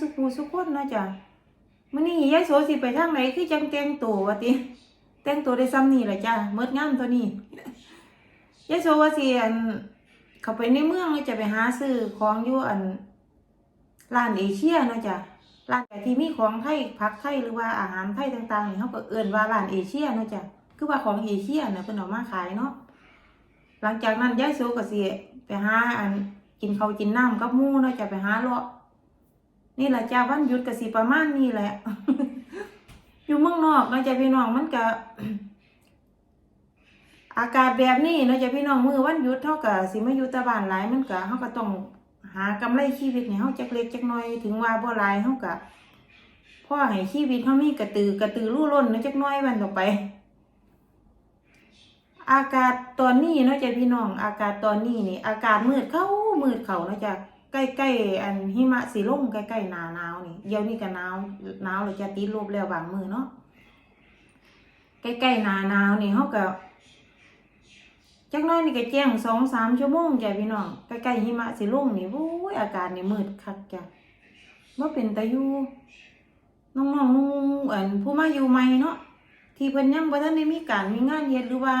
สุขูสุขคนเนาะจ้ะมื้อนี้ยายโสสิไปทางไหนคือจังแต่งตัวว่าติแต่งตัวได้ซ้ำนี่แหละจ้ะเมิดงามตัวนี้ยายโสว่าสิอันเขาไปในเมืองเลยจะไปหาซื้อของอยู่อันร้านเอเชียเนาะจ้ะร้านแต่ที่มีของไทยผักไทยหรือว่าอาหารไทยต่างๆนี่เขาก็เอิ้นว่าร้านเอเชียเนาะจ้ะคือว่าของเอเชียน่ะเพิ่นเอามาขายเนาะหลังจากนั้นยายโสก็สิไปหาอันกินข้าวกินน้ำกับมู่เนาะจะไปหาเลาะ นี่แหละจ้าวันหยุดก็สิประมาณนี้แหละ อยู่เมืองนอกเนาะจ้ะพี่น้องมันก็อากาศแบบนี้เนาะจ้ะพี่น้องมือวันหยุดเท่ากับสิมาอยู่ตะบานหลายมันก็เฮาก็ต้องหากำไรชีวิตให้เฮาจักเล็กจักน้อยถึงว่าบ่หลายเฮาก็พ่อให้ชีวิตเฮามีกระตือกระตือรือร้นเนาะจักน้อยวันต่อไป อากาศตอนนี้เนาะจ้ะพี่น้อง อากาศตอนนี้นี่ อากาศมืดเข้ามืดเข้าเนาะจ้ะ ใกล้ๆอันหิมะสิลงใกล้ๆหนาหนาวนี่เดี๋ยวนี้ก็หนาวหนาวเลยจะติดลบแล้วบางมือเนาะใกล้ๆหนาหนาวนี่เฮาก็จักน้อยนี่ก็แจ้งสองสามชั่วโมงจ้ะพี่น้องใกล้ๆหิมะสิลงนี่โอ้ยอากาศนี่มืดคักจ้ะบ่เป็นตาอยู่น้องๆนุ่งอันผู้มาอยู่ใหม่เนาะที่เพิ่นยังบ่ทันได้มีการมีงานเฮ็ดหรือว่า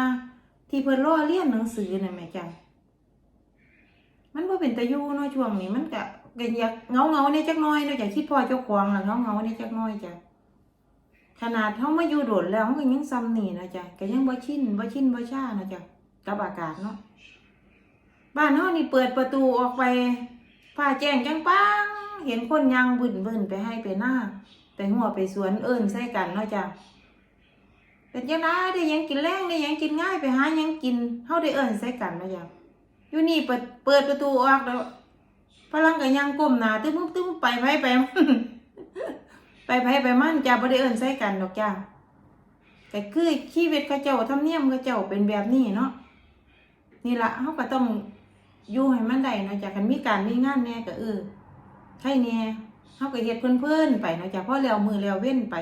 ที่เพิ่นรอเรียนหนังสือน่ะแม่จ้ะ มันบ่เป็นตาอยู่เนาะช่วงนี้มันก็ก็อยากเงาเงาเนี่ยจักน่อยเนาะจ้ะคิดพ่อเจ้าของล่ะเงาเงาเนี่ยจักน่อยจ้ะขนาดเฮามาอยู่โดดแล้วมันก็ยังซ้ำนี่นะจ้ะก็ยังบ่ชินบ่ชินบ่ชานะจ้ะกับอากาศเนาะบ้านเฮานี่เปิดประตูออกไปฟ้าแจ้งจังปังเห็นคนยางบึ้นไปให้ไปหน้าไปหัวไปสวนเอิ้นใส่กันเนาะจ้ะเป็นยังไงได้ยังกินแรงได้ยังกินง่ายไปหายังกินเฮาได้เอิ้นใส่กันนะจ๊ะ อยู่นี่เปิดเปิดประตูออกแล้วพลังก็ยังก้มหน้าตึ้มตึ้มไปไผไปไปไผไปมันจ้าบ่ได้เอิ้นใส่กันดอกจ้าแต่คือชีวิตเขาเจ้าธรรมเนียมเขาเจ้าเป็นแบบนี้เนาะนี่ละเฮาก็ต้องอยู่ให้มันได้เนาะจ้ะคันมีการมีงานแน่ก็เออใช่แหน่เฮาก็เฮ็ดเพิ่อนๆไปเนาะจ้ะพอแล้วมือแล้วเว้นไป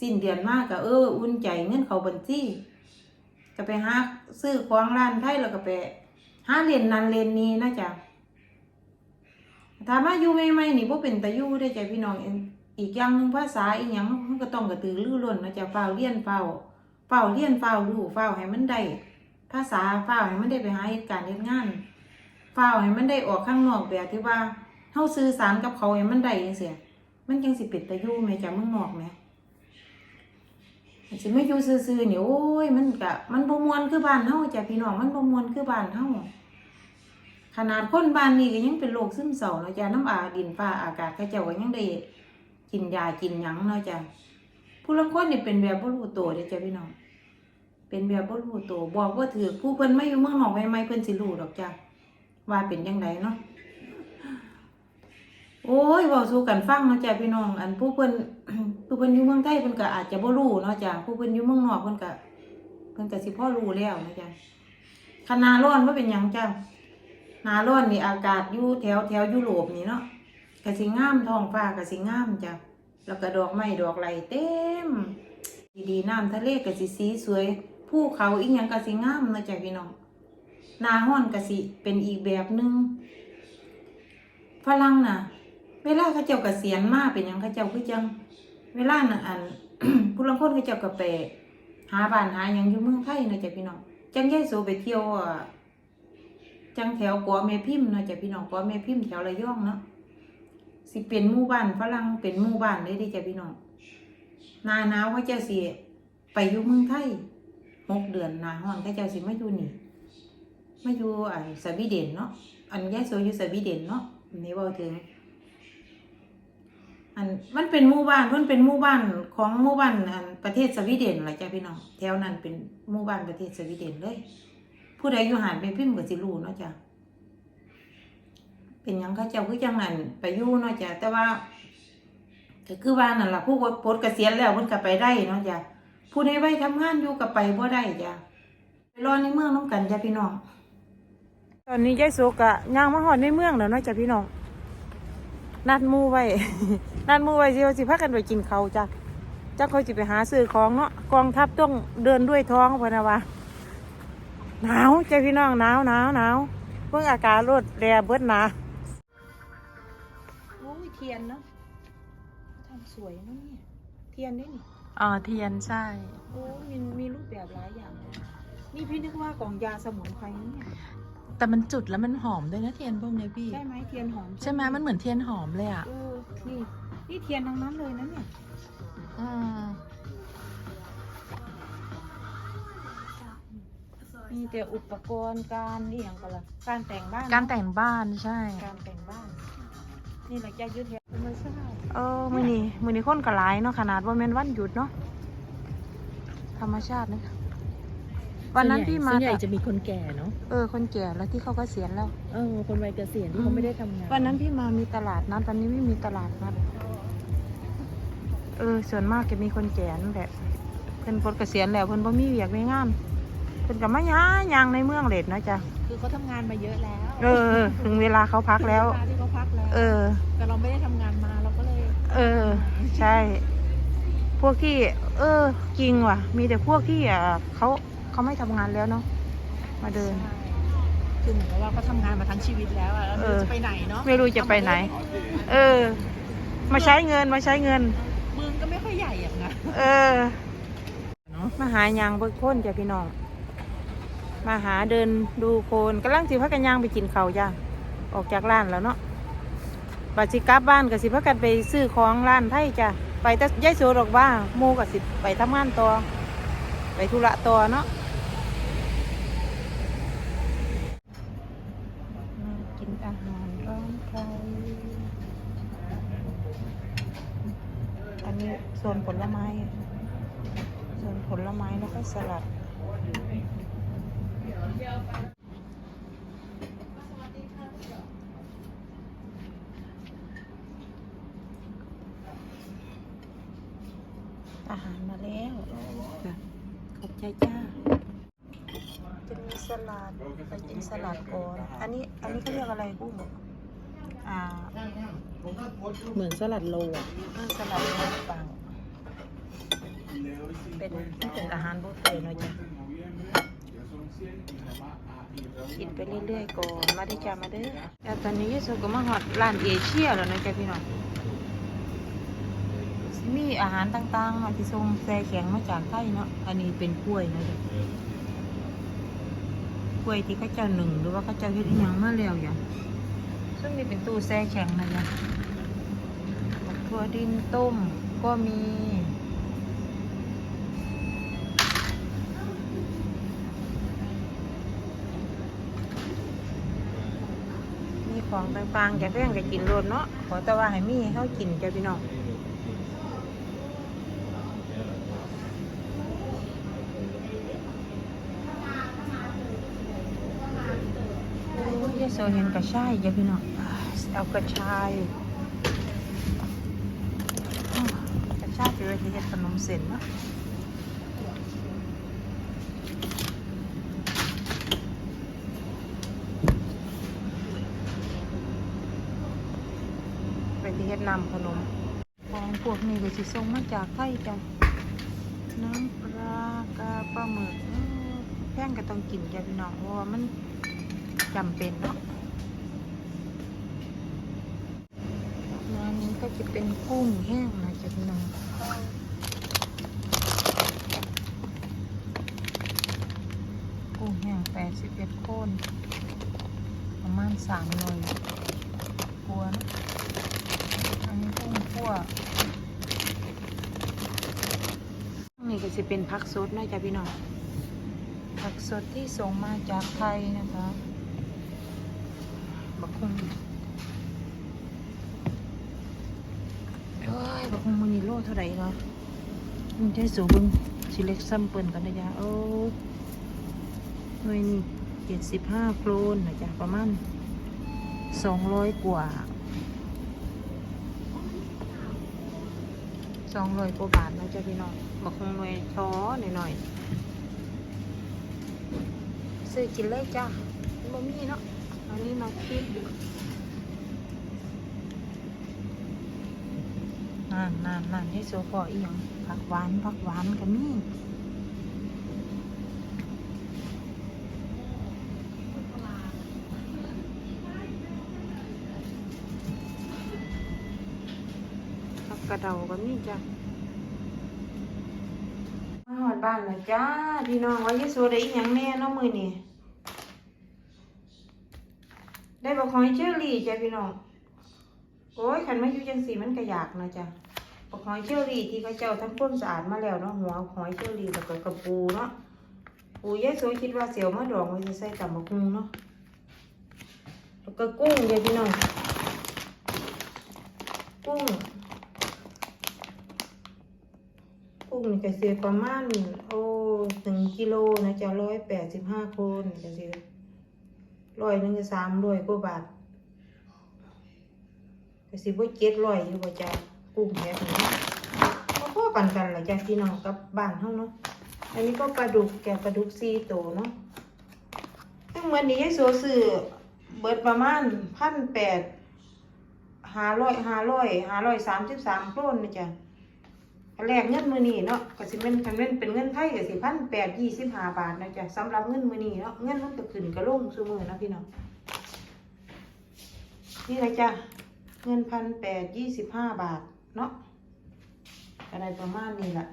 สิ้นเดือนมากก็เออ อุ่นใจเงินเขาบัญชีก็ไปหาซื้อของร้านไทยแล้วก็ไป หาเรียนนันเรียนนี้นะจ๊ะถามว่าอยู่ใหม่นี่บ่เป็นตาอยู่ได้อจ้ะพี่น้องอีกอย่างหนึงภาษาอีหยังมันก็ต้องกระตือรือร้นนะจ๊ะเฝ้าเรียนเฝ้าเฝ้าเรียนเฝ้าวรู้เฝ้าให้มันได้ภาษาเฝ้าให้มันได้ไปหาเหตุการณ์เหตุงานเฝ้าให้มันได้ออกข้างนอกแบบที่ว่าเฮาสื่อสารกับเขาให้มันได้จังซี่มันจังสิเป็นตาอยู่แม่จ้ะมืองนอกแหมสิไม่อยู่ซื่อๆนี่โอ้ยมันกะมันบ่มวนคือบ้านเฮาจ้ะพี่น้องมันบ่มวนคือบ้านเฮา ขนาดคนบ้านนี้ก็ยังเป็นโรคซึมเศร้าเนาะจ้ะน้ำอาดินฟ้าอากาศเขาเจ้าก็ยังได้กินยากินหยังเนาะจ้ะผู้ลางคนนี่เป็นแบบบ่รู้ตัวเด้จ้ะพี่น้องเป็นแบบบ่รู้ตัวบอกว่าถือผู้เพิ่นมาอยู่เมืองนอกใหม่ๆเพิ่นสิรู้ดอกจ้ะว่าเป็นจังไดเนาะโอ้ยเว้าสู่กันฟังเนาะจ้ะพี่น้อง อันผู้เพิ่นผู้เพิ่นอยู่เมืองไทยเพิ่นก็อาจจะบ่รู้เนาะจ้ะผู้เพิ่นอยู่เมืองนอกเพิ่นก็เพิ่นก็สิพอรู้แล้วนะจ้ะคันหนาร้อนบ่เป็นหยังจ้ะ หนาร้อนนี่อากาศอยู่แถวแถวยุโรปนี่เนาะก็สิงามท้องฟ้าก็สิงามจ้ะแล้วก็ดอกไม้ดอกไหลเต็ม ดีๆน้ำทะเลก็สิสีสวยภูเขาอีหยังก็สิงามนะจ้ะพี่น้องหนาร้อนก็สิเป็นอีกแบบหนึงฝรั่งน่ะ เวลาเขาเจ้าเกษียณมาเป็นหยังเขาเจ้าคือจัง เวลาน่ะอันผู้ลางคนเขาเจ้าก็ไปหาบ้านหาหยังอยู่เมืองไทยนะจ้ะพี่น้องจังยายโสไปเที่ยวอะ จังแถวกัวแม่พิมพ์เนาะจ้ะพี่น้องกัวแม่พิมพ์แถวระยองเนาะสิเป็นหมู่บ้านฝรั่งเป็นหมู่บ้านเลยด้จ้ะพี่น้องนาหนาวเขาเจ้าสิไปอยู่เมืองไทยหกเดือนนาฮ้อนเขาเจ้าสิมาอยู่นี่มาอยู่อันสวีเดนเนาะอันยายโสอยู่สวีเดนเนาะนนี้เว่าถึงอันมันเป็นหมู่บ้านมันเป็นหมู่บ้านของหมู่บ้านอันประเทศสวีเดนแหละจ้ะพี่น้องแถวนั้นเป็นหมู่บ้านประเทศสวีเดนเลย ผู้ใดอยู่หานไปพิมพ์ก็สิรู้เนาะจ้ะเป็นยังเขาเจ้าคือจังนั้นไปยู่เนาะจ้ะแต่ว่าก็คือว่านั่นล่ะผู้ปลดเกษียณแล้วเพิ่นก็ไปได้เนาะจ้ะผู้ใดไว้ทำงานอยู่ก็ไปบ่ได้จ้ะไปรอในเมืองน้ำกันจ้ะพี่น้องตอนนี้ยายโสกะย่างมาหอดในเมืองแล้วเนาะจ้ะพี่น้องนัดมูไว้นัดมูไว้สิว่าสิพากันไปกินเขาจ้ะจ้าเขาสิไปหาซื้อของเนาะกองทัพต้องเดินด้วยท้องพะนะวะ หนาวจ้ะพี่น้องหนาวหนาวหนาวเพิ่งอากาศรดแรเบิดหนาโอ้ยเทียนเนาะทำสวยนะเนี่ยเทียนนี่นี่อ๋อเทียนใช่โอ้มีมีรูปแบบหลายอย่างเลยนี่พี่นึกว่ากล่องยาสมุนไพรนะเนี่ยแต่มันจุดแล้วมันหอมด้วยนะเทียนพวกเนี้ยพี่ ใช่ไหมเทียนหอมใช่ไหมมันเหมือนเทียนหอมเลยอะเออนี่นี่เทียนทั้งนั้นเลยนะเนี่ย อืม มีแต่อุปกรณ์การนี่อย่างกันละการแต่งบ้านการแต่งบ้านใช่ การแต่งบ้าน นี่แหละจะยึดเหตุธรรมชาติเออมือนี้มือนี้คนก็หลายเนาะขนาดว่าแม่นวันหยุดเนาะธรรมชาตินะวันนั้นพี่มาส่วนใหญ่แต่จะมีคนแก่เนาะเออคนแก่แล้วที่เขาก็เสียณแล้ว เออคนวัยเกษียณที่เขาไม่ได้ทำงานวันนั้นพี่มามีตลาดนัดตอนนี้ไม่มีตลาดนัดเออส่วนมากจะมีคนแก่นั่นแหละเพิ่นปลดเกษียณแล้วเพิ่นบ่มีเวียกไม่งาน เพิ่นก็มาย้ายางในเมืองเล็ดนะจ๊ะ คือเขาทำงานมาเยอะแล้วเออ ถึงเวลาเขาพักแล้ว เวลาที่เขาพักแล้วเออ แต่เราไม่ได้ทำงานมาเราก็เลยเออ ใช่ พวกที่ เออ จริงว่ะ มีแต่พวกที่อะเขาเขาไม่ทำงานแล้วเนาะมาเดิน ใช่คือเหมือนกับว่าเขาทำงานมาทั้งชีวิตแล้วอะแล้วไม่เออรู้จะไปไหนเนาะไม่รู้จะไปไหน เออ มาใช้เงินมาใช้เงิน เมืองก็ไม่ค่อยใหญ่อย่างนั้นเออเนาะมาหายางเบิกโคนจ้ะพี่น้อง มาหาเดินดูโคนกำลังสิพักกันย่างไปกินข้าวจ้ะออกจากร้านแล้วเนาะบัดสิกลับบ้านก็สิพักกันไปซื้อของร้านไทยจ้ะไปแต่ยายโสดอกว่าหมูก็สิไปทำงานต่อไปธุระต่อเนาะกินอาหารร้านไทยอันนี้โซนผลไม้ส่วนผลไม้แล้วก็สลัด อาหารมาแล้วค่ะขอบใจจ้า จะมีสลัดไปกินสลัดก่อน อันนี้ อันนี้เขาเรียกอะไรกุ้งอ่า เหมือนสลัดโลอะเออสลัดมันปังเป็นเป็นอาหารบุฟเฟ่ต์เนาะจ้ะ กินไปเรื่อยๆก่อนมาได้จ้ามาเด้อแต่ตอนนี้ยายสุก็มาฮอดร้านเอเชียแล้วนะจ๊ะพี่น้องมีอาหารต่างๆมาที่ส่งแซ่แข็งมาจากไทยเนาะอันนี้เป็นกล้วยนะจ๊ะกล้วยที่เขาเจ้าหนึ่งหรือว่าเขาเจ้าเฮ็ดอหยังมาแล้วอย่างซึ่งนี่เป็นตู้แซ่แข็งนะจ๊ะบักถั่วดินต้มก็มี มี ของต่างๆจะแพงจะกินรวดเนาะขอแต่ว่าให้มีให้เขากินจ้ะพี่น้องโอ้ยาโซเห็นกระชายจ้ะพี่น้องเอากระชายกระชายไปไว้ที่เฮ็ดขนมเส้นเนาะไปที่เฮ็ด นำขนมของพวกนี้ก็สิส่งมาจากไทยจ้ะน้ำปลากาปลาหมึกอื้งก็ต้องกินจ้ะพี่น้องเพราะว่ามันจำเป็นเนาะร้านนี้ก็จะเป็นกุ้งแห้งนะจ๊ะพี่น้องกุ้งแห้งแปดสิบเอ็ดโคนประมาณสามหน่วยกวนอันนี้กุ้งคั่วนี่ก็ จะเป็นผักสดนะจ๊ะพี่น้องผักสดที่ส่งมาจากไทยนะคะบักคุงเอ้ยบักคุงมันนี่โลเท่าไหร่เนาะมันใช้สูงบึงชิเล็กซัมเปิลกันนะจ๊ะโอ้หน่วยนี่เจ็ดสิบห้าโครนนะจ๊ะประมาณสองร้อยกว่าสองร้อยกว่าบาทนะจ๊ะพี่น้อง บักคงหน่วยช้อหน่อยๆซื้อกินเลยจ้าบ่มีเนาะอันนี้มาคิดนั่นนั่นนั่นให้โซฟออีหยังผักหวานผักหวานก็มีผักกระเดาก็มีจ้ะมาหอด บ้านแล้วจ้า พี่น้องว่าเยซูได้อีหยังแน่เนาะมือนี่ได้บอกของเชอรี่จ้ะพี่น้องโอ้ยขันมาอยู่จังสีมันก็อยากนะจ้ะบอกหอยเชอรี่ที่เขาเจ้าทำความสะอาดมาแล้วเนาะหัวหอยเชอรี่แล้วก็กระปูเนาะปูยายสวคิดว่าเสียวมาดองไว้จะใส่ตำบักหุ่งเนาะแล้วก็กุ้งเดี๋ยวพี่น้องกุ้ง กุ้งนี่ก็เสียประมาณโอ้ถึงกิโลนะจะร้อยแปดสิบห้าคนก็สิร้อยหนึ่งสามร้อยกว่าบาทก็สิบ่เจ็ดร้อยอยู่บ่จ้ากุ้งแบบนี้ก็พอปันกันแหละจ้าพี่น้องกับบ้านเฮาเนาะอันนี้ก็ปลาดุกแกะปลาดุกซีโตเนาะซึ่งวันนี้ยายโสซื้อเบิดประมาณพันแปดห้าร้อยห้าร้อยห้าร้อยสามสิบสามโครนนะจ้ะ แลกเงินมือนี้เนาะก็สิเป็นคันเป็นเป็นเงินไทยก็สิพันแปดยี่สิบห้าบาทนะจ๊ะสำหรับเงินมือนี้เนาะเงินมันก็ขึ้นก็ลงซุมือนะพี่น้องนี่นะจ๊ะเงินพันแปดยี่สิบห้าบาทเนาะอะไรประมาณนี้แหละ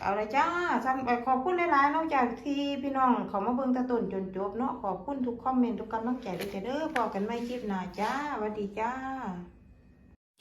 เอาละจ้าสำเอ่อขอบคุณหลายๆนอกจากที่พี่น้องเขามาเบิ่งตะต้นจนจบเนาะขอบคุณทุกคอมเมนต์ทุกกำลังใจด้วยจ้ะเด้อพอกันไม่คลิปหน้าจ้าสวัสดีจ้า